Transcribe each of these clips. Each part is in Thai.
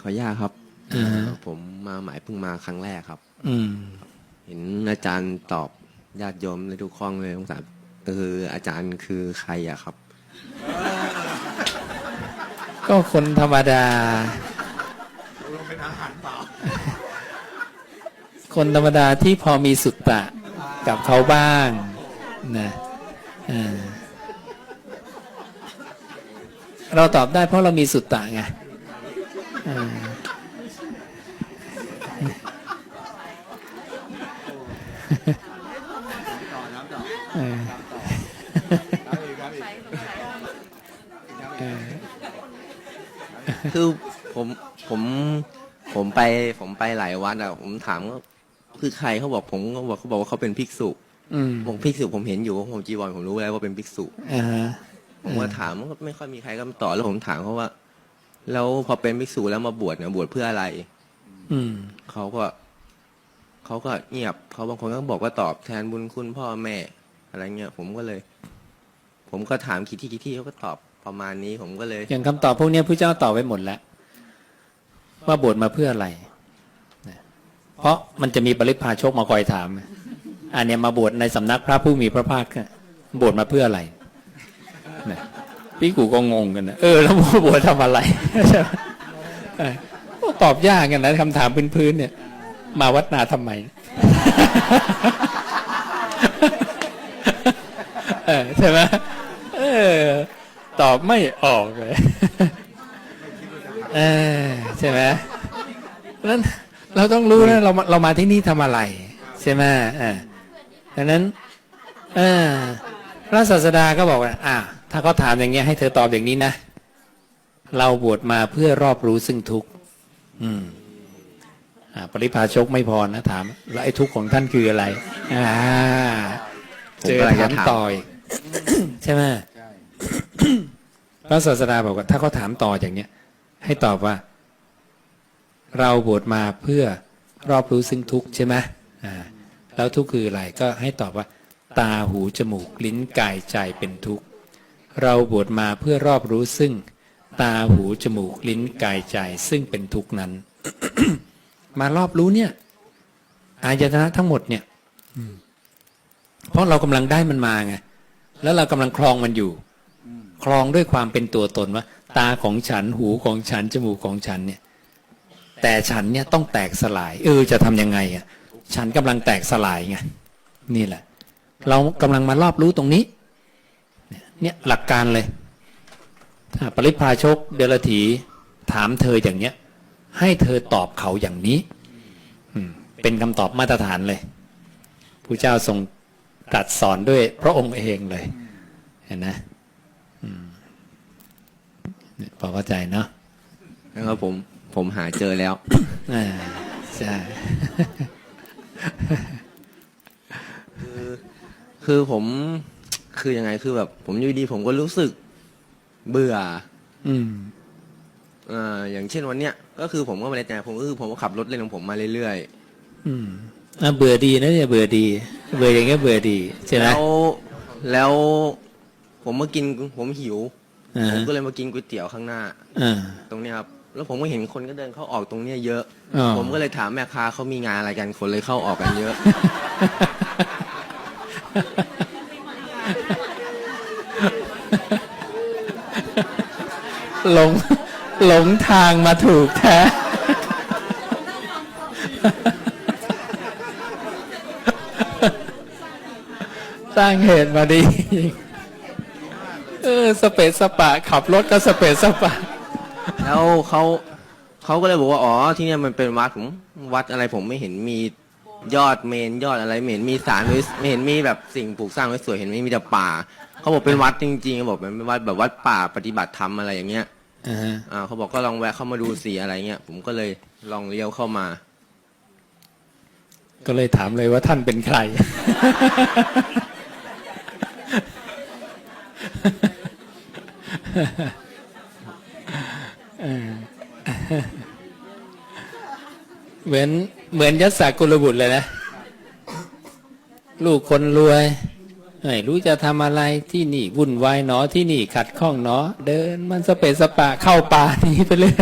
ขออนุญาตครับ อ่าฮะ ผมมาหมายเพิ่งมาครั้งแรกครับ อืม เห็นอาจารย์ตอบญาติโยมเลยทุกข้องเลยสงสารคืออาจารย์คือใครอะครับ ก็คนธรรมดา คนธรรมดาที่พอมีสุตตะกับเขาบ้างนะอ่า เราตอบได้เพราะเรามีสุตตะไงอ่าเออเออคือผมผมผมไปผมไปหลายวัดอะผมถามว่าคือใครเขาบอกผมก็บอกเขาบอกว่าเขาเป็นภิกษุอืมผมภิกษุผมเห็นอยู่ว่าผมจีวรผมรู้แล้วว่าเป็นภิกษุอ่าฮะ ผมก็ถามว่าไม่ค่อยมีใครก็ต่อบแล้วผมถามเขาว่า แล้วพอเป็นภิกษุแล้วมาบวชเนี่ยบวชเพื่ออะไร อืม เขาก็เขาก็เงียบเขาบางคนก็บอกว่าตอบแทนบุญคุณพ่อแม่ อะไรเงี้ยผมก็เลย ผมก็ถามกี่ที่กี่ที่เขาก็ตอบประมาณนี้ ผมก็เลยอย่างคำตอบพวกเนี้ยพระเจ้าตอบไว้หมดแล้ว ว่าบวชมาเพื่ออะไรนะเพราะมันจะมีปริพาชกมาคอยถามอันเนี้ยมาบวชในสำนักพระผู้มีพระภาคเนี่ยบวชมาเพื่ออะไร นะพี่กูก็งงกันนะเออแล้วบวชทำอะไรใช่ไหมเออตอบยากกันนะคำถามพื้นๆเนี่ย มาวัดนาทำไมใช่ไหมเออ ตอบไม่ออกเลยเออใช่ไหมนั้นเราต้องรู้นะเรามาเรามาที่นี่ทำอะไร ใช่ไหมอ่าดังนั้น เออพระศาสดาก็บอกว่าอ่า ถ้าเขาถามอย่างเงี้ยให้เธอตอบอย่างนี้นะ เราบวชมาเพื่อรอบรู้ซึ่งทุกข์อืมอ่าปริพาชกไม่พอนะถาม แล้วไอ้ทุกข์ของท่านคืออะไร อ่า เจอกำลังถามถามต่อยใช่ไหมพระศาสดาบอกว่า ถ้าเขาถามต่ออย่างเนี้ย ให้ตอบว่า เราบวชมาเพื่อรอบรู้ซึ่งทุกข์ใช่ไหมอ่า แล้วทุกข์คืออะไรก็ให้ตอบว่า ตาหูจมูกลิ้นกายใจเป็นทุกข์ เราบวชมาเพื่อรอบรู้ซึ่ง ตาหูจมูกลิ้นกายใจซึ่งเป็นทุกนั้น มารอบรู้เนี่ย อายตนะทั้งหมดเนี่ยเพราะเรากำลังได้มันมาไงแล้วเรากำลังคลองมันอยู่คลองด้วยความเป็นตัวตนว่า ตาของฉันหูของฉันจมูกของฉันเนี่ย แต่ฉันเนี่ยต้องแตกสลาย เออจะทำยังไงอะ ฉันกำลังแตกสลายไงนี่แหละ เรากำลังมารอบรู้ตรงนี้ เนี่ยเนี่ยหลักการเลยถ้าปริพาชกเดลถีถามเธออย่างเนี้ย ให้เธอตอบเขาอย่างนี้อืมเป็นคำตอบมาตรฐานเลยพระเจ้าทรงตรัสสอนด้วยพระองค์เองเลย เห็นนะอืมเนี่ยพอเข้าใจเนาะนะครับผมผมหาเจอแล้วอ่าใช่คือคือผม คือยังไงคือแบบ ผมอยู่ดีผมก็รู้สึกเบื่อ อืมอ่าอย่างเช่นวันเนี้ยก็คือผมก็มาในใจผมก็คือผมก็ขับรถเล่นของผมมาเรื่อยอืมอะเบื่อดีนะเนี่ยเบื่อดี เบื่ออย่างเงี้ยเบื่อดีๆใช่ไหมแล้วแล้วผมมากินผมหิว อ่าผมฮะก็เลยมากินก๋วยเตี๋ยวข้างหน้า อ่า ตรงเนี้ยครับแล้วผมก็เห็นคนก็เดินเข้าออกตรงเนี้ยเยอะ อ๋อ ผมก็เลยถามแม่ค้าเขามีงานอะไรกันคนเลยเข้าออกกันเยอะ หลงหลงทางมาถูกแท้ สร้างเหตุมาดี เออ สเปซสปะ ขับรถก็สเปซสปะ แล้วเขาเขาก็เลยบอกว่า อ๋อ ที่เนี่ยมันเป็นวัดผมวัดอะไรผมไม่เห็นมี ยอดเมนยอดอะไรไม่เห็นมีสารไว้ไม่เห็นมีแบบสิ่งปลูกสร้างไว้สวยเห็นไม่มีแต่ป่า เขาบอกเป็นวัดจริงๆเขาบอกเป็นวัดแบบวัดป่าปฏิบัติธรรมอะไรอย่างเงี้ยอ่าฮะอ่าเขาบอกก็ลองแวะเข้ามาดูสีอะไรเงี้ยผมก็เลยลองเลี้ยวเข้ามา ก็เลยถามเลยว่าท่านเป็นใครเออเหมือน เหมือนยัสสากุลบุตรเลยนะ ลูกคนรวยไม่รู้จะทำอะไรที่นี่วุ่นวายหนอที่นี่ขัดข้องหนอเดินมันสเปสปะเข้าป่านี้ไปเลย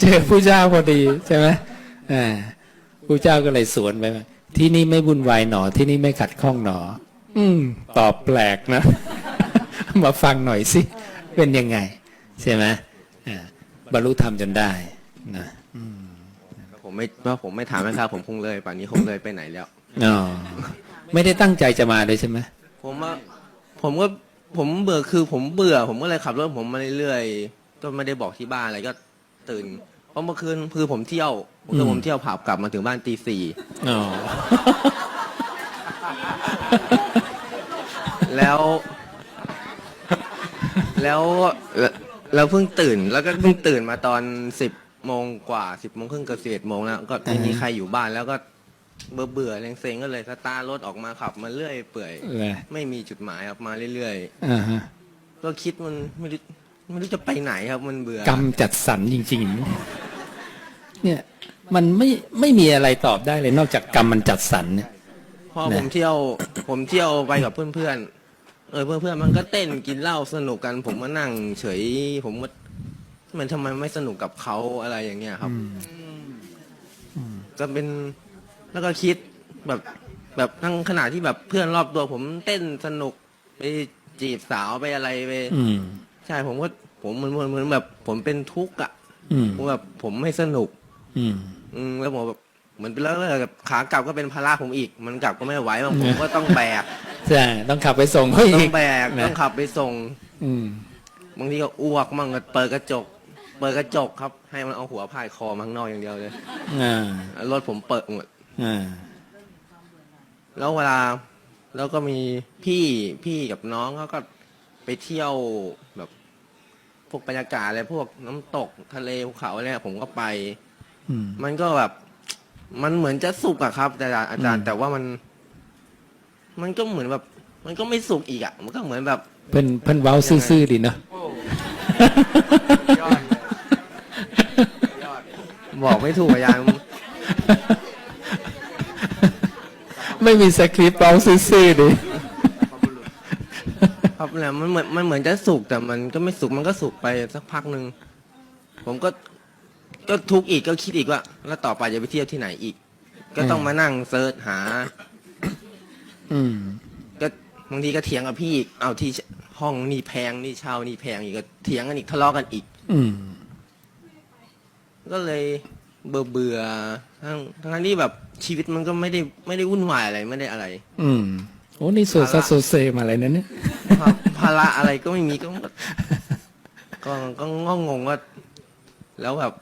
เจอผู้เจ้าพอดีใช่ไหมอ่าผู้เจ้าก็เลยสวนไปที่นี่ไม่วุ่นวายหนอ ที่นี่ไม่ขัดข้องหนอ อืม ตอบแปลกนะ มาฟังหน่อยสิ เป็นยังไง ใช่ไหมบรรลุธรรมจนได้นะ ผมไม่ว่าผมไม่ถามนะครับผมคงเลยป่านนี้คงเลยไปไหนแล้วอ๋อไม่ได้ตั้งใจจะมาเลยใช่ไหมผมว่าผมก็ผมเบื่อคือผมเบื่อ ผมก็เลยขับรถผมมาเรื่อยๆก็ไม่ได้บอกที่บ้านอะไรก็ตื่นเพราะเมื่อคืนคือผมเที่ยวคือผมเที่ยวผับกลับมาถึงบ้านตีสี่อ๋อแล้วแล้วเราเพิ่งตื่นแล้วก็เพิ่งตื่นมาตอนสิบ โมงกว่าสิบโมงครึ่งเกือบสิบเอ็ดโมงแล้วก็ไม่มีใครอยู่บ้านแล้วก็เบื่อเบื่อๆเซ็งๆก็เลยสตาร์ทรถออกมาขับมาเรื่อยเปื่อย เลยไม่มีจุดหมายครับมาเรื่อยอ่าฮะๆ ก็คิดมันไม่รู้ไม่รู้จะไปไหนครับมันเบื่อกรรมจัดสรรจริงๆ เนี่ย มันไม่ไม่มีอะไรตอบได้เลยนอกจากกรรมมันจัดสรรเนี่ย พอนะผมเที่ยว ผมเที่ยวไปกับเพื่อนๆเออเพื่อนๆมันก็เต้นกินเหล้าสนุกกัน ผมมานั่งเฉย ผมว่า มันทำไมไม่สนุกกับเขาอะไรอย่างเงี้ยครับก็เป็นแล้วก็คิดแบบแบบทั้งขณะที่แบบเพื่อนรอบตัวผมเต้นสนุกไปจีบสาวไปอะไรไปอืม ใช่ผมก็ผมเหมือนเหมือนเหมือนแบบ ผมเป็นทุกข์อะอืม ผมแบบผมไม่สนุก อืม อืมแล้วผมแบบเหมือนเป็นแล้วแบบขากลับก็เป็นภาระผมอีก มันกลับก็ไม่ไหวบางผมก็ต้องแบกใช่ ต้องขับไปส่งเขาต้ออีงกแบกนะ ต้องขับไปส่ง อืม บางทีก็อ้วกมั่งก็เปิดกระจก เปิดกระจกครับ ให้มันเอาหัวพาดคอมาข้างนอกอย่างเดียวเลยอ่าแล้วรถผมเปิดหมดอ่าแล้วเวลาแล้วก็มีพี่พี่กับน้องเขาก็ไปเที่ยวแบบพวกบรรยากาศอะไรพวกน้ำตกทะเลภูเขาอะไรผมก็ไป อืม มันก็แบบ มันเหมือนจะสุกอะครับแต่อาจารอืย์ม แต่ว่ามัน มันก็เหมือนแบบ มันก็ไม่สุกอีกอะมันก็เหมือนแบบ เพิ่นเพิ่นเว้าซื่อๆดีเนาะ ยอดยอด บอกไม่ถูกอาจารย์ไม่มีสคริปต์เว้าซื่อๆดีครับแหละมันเหมือนมันเหมือนจะสุกแต่มันก็ไม่สุกมันก็สุกไปสักพักหนึ่งผมก็ก็ทุกข์อีกก็คิดอีกว่า แล้วต่อไปจะไปเที่ยวที่ไหนอีก ก็ต้องมานั่งเซิร์ชหา อืม ก็บางทีก็เถียงกับพี่อีกเอาที่ห้องนี่แพงนี่เช่านี่แพงอีกก็เถียงกันอีกทะเลาะกันอีก อืม ก็เลยเบื่อเบื่อๆทั้งทั้งที่แบบชีวิตมันก็ไม่ได้ไม่ได้วุ่นวายอะไรไม่ได้อะไร อืมโอ้นี่โซซัสโซเซมาอะไรนั่นเนี่ยภาภาระอะไรก็ไม่มีก็ก็ก็ก็งงว่าแล้วแบบ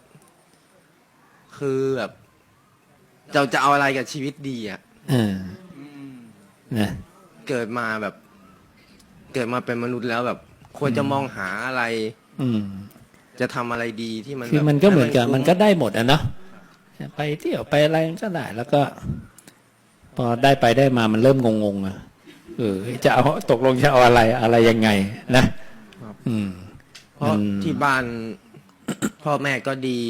คือแบบเราจะเอาอะไรกับชีวิตดีอะอ่านะเกิดมาแบบ เกิดมาเป็นมนุษย์แล้วแบบ ควรจะมองหาอะไร อืม จะทำอะไรดีที่มันคือแบบมันก็เหมือนกับให้มันก็ได้หมดอะเนาะไปเที่ยวไปอะไรมันก็ได้แล้วก็ พอได้ไปได้มามันเริ่มงงๆอะเออจะเอาตกลงจะเอาอะไรอะไรยังไง นะอืมเพราะมันที่บ้านพ่อแม่ก็ดี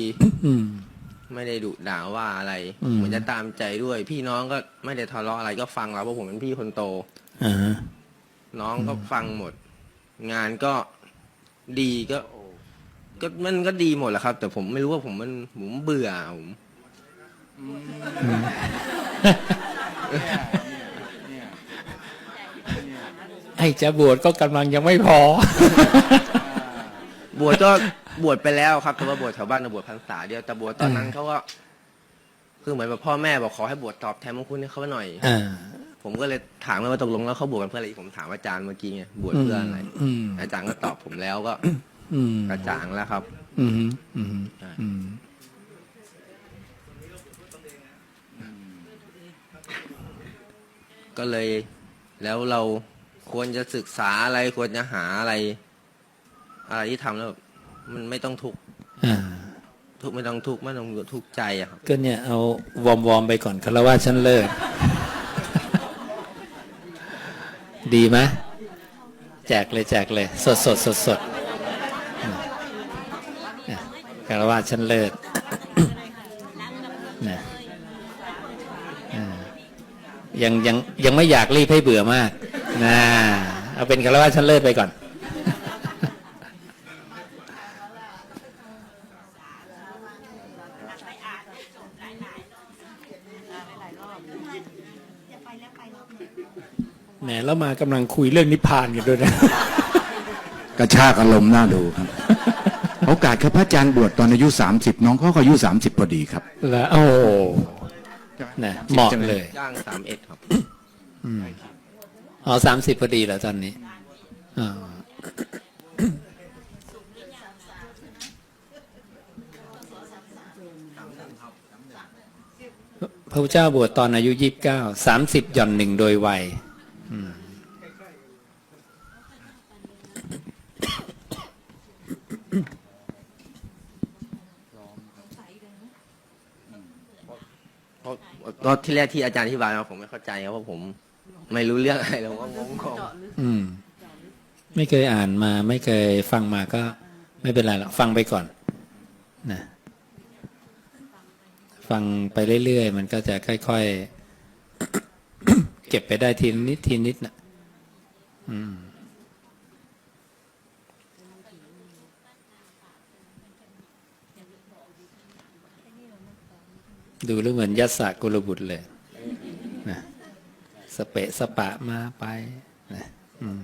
อืมไม่ได้ดุด่าว่าอะไรอืมเหมือนจะตามใจด้วย พี่น้องก็ไม่ได้ทะเลาะอะไรก็ฟังเราเพราะผมเป็นพี่คนโตอ่าฮะน้องก็ฟังหมด งานก็ดีก็ ก็มันก็ดีหมดแหละครับ แต่ผมไม่รู้ว่าผมมันผมเบื่อผมไอ้จะบวชก็กำลังยังไม่พอ บวชก็บวชไปแล้วครับแต่ว่าบวชแถวบ้านน่ะบวชพรรษาเดียวแต่บวชตอนนั้นเขาก็คือเหมือนแบบพ่อแม่บอกขอให้บวชตอบแทนมงคุณให้เขาหน่อยอ่าผมก็เลยถามว่าตกลงแล้วเขาบวชกันเพื่ออะไรผมถามอาจารย์เมื่อกี้ไงบวชเพื่ออะไรอืมอาจารย์ก็ตอบผมแล้วก็ อืมกระจ่างแล้วครับ อืมอืมอืมก็เลย แล้วเราควรจะศึกษาอะไรควรจะหาอะไร อะไรที่ทำแล้วแบบมันไม่ต้องทุกข์อ่าทุกข์ไม่ต้องทุกข์ไม่ต้องทุกข์ใจอะครับก็เนี่ยเอาวอร์มวอร์มไปก่อนคารวะชั้นเลิศดีไหมแจกเลยแจกเลย สดสดสดสดอะ คารวะชั้นเลิศนะยังยังยังไม่อยากรีบให้เบื่อมากนะเอาเป็นกันแล้วว่าฉันเลิศไปก่อนแหมแล้วมากำลังคุยเรื่องนิพพานกันด้วยนะ กระชากอารมณ์น่าดูครับ โอกาสครับพระอาจารย์บวชตอนอายุ 30 น้องเขาก็อายุ 30พอดีครับ แล้วโอ้โหนะเหมาะเลยจ้างสามเอ็ดครับอ๋อสามสิบพอดีแล้วตอนนี้อ่าพระพุทธเจ้าบวชตอนอายุยี่สิบเก้าสามสิบหย่อนหนึ่งโดยวัยอืม เพราะ ตอนที่แรกที่อาจารย์อธิบายมาผมไม่เข้าใจครับเพราะผมไม่รู้เรื่องอะไรเลยว่างงงอืม ไม่เคยอ่านมา ไม่เคยฟังมาก็ ไม่เป็นไรหรอกฟังไปก่อนนะฟังไปเรื่อยๆ มันก็จะค่อยๆ เก็บไปได้ทีนิดทีนิดนะอืม ดูแล้วเหมือนยัสสะกุลบุตรเลยนะสเปะสปะมาไปนะอืม